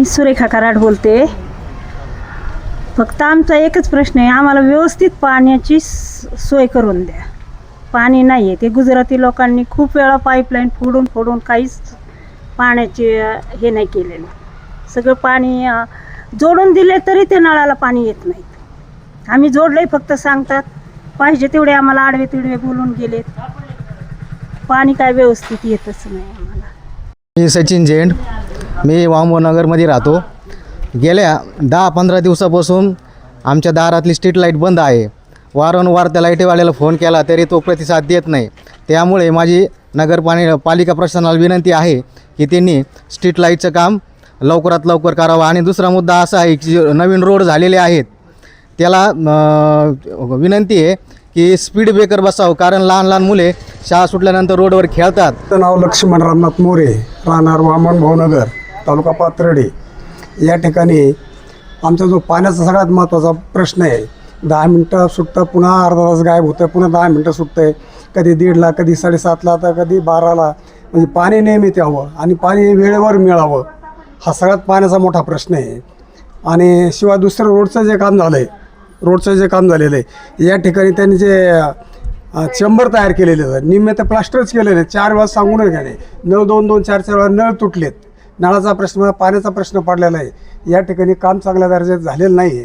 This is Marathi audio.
मी सुरेखा कराड बोलते. फक्त आमचा एकच प्रश्न आहे आम्हाला व्यवस्थित पाण्याची सोय करून द्या. पाणी नाही आहे ते गुजराती लोकांनी खूप वेळा पाईपलाईन फोडून फोडून काहीच पाण्याचे हे नाही केलेलं. सगळं पाणी जोडून दिले तरी ते नळाला पाणी येत नाहीत आम्ही जोडले फक्त सांगतात पाहिजे तेवढे आम्हाला आडवे तिडवे बोलून गेलेत. पाणी काय व्यवस्थित येतच नाही आम्हाला. मी सचिन झेंड मी वामनगरमध्ये राहतो. गेल्या दहा पंधरा दिवसापासून आमच्या दारातली स्ट्रीट लाइट बंद आहे. वारंवार त्या लाईटीवाल्याला फोन केला तरी तो प्रतिसाद देत नाही. त्यामुळे माझी नगरपाणी पालिका प्रशासनाला विनंती आहे की त्यांनी स्ट्रीट लाईटचं काम लवकरात लवकर करावं. आणि दुसरा मुद्दा असा आहे की नवीन रोड झालेले आहेत त्याला विनंती आहे की स्पीड ब्रेकर बसावं. कारण लहान लहान मुले शाळा सुटल्यानंतर रोडवर खेळतात. नाव लक्ष्मण रामनाथ मोरे राहणार वामन भावनगर तालुका पाथर्डी. या ठिकाणी आमचा जो पाण्याचा सगळ्यात महत्त्वाचा प्रश्न आहे दहा मिनटं सुटतं पुन्हा अर्धा तास गायब होतं पुन्हा दहा मिनटं सुटतं आहे कधी दीडला कधी साडेसातला तर कधी बाराला. म्हणजे पाणी नेहमीच यावं आणि पाणी वेळेवर मिळावं हा सगळ्यात पाण्याचा मोठा प्रश्न आहे. आणि शिवाय दुसरं रोडचं जे काम झालं आहे रोडचं जे काम झालेलं आहे या ठिकाणी त्यांनी जे चेंबर तयार केलेले आहेत निम्मे तर प्लास्टरच केलेले आहेत चार वेळा सांगूनच गेले. नळ दोन दोन चार चार वेळा नळ तुटलेत. नळाचा प्रश्न पाण्याचा प्रश्न पडलेला आहे. या ठिकाणी काम चांगल्या दर्जाचं झालेलं नाही आहे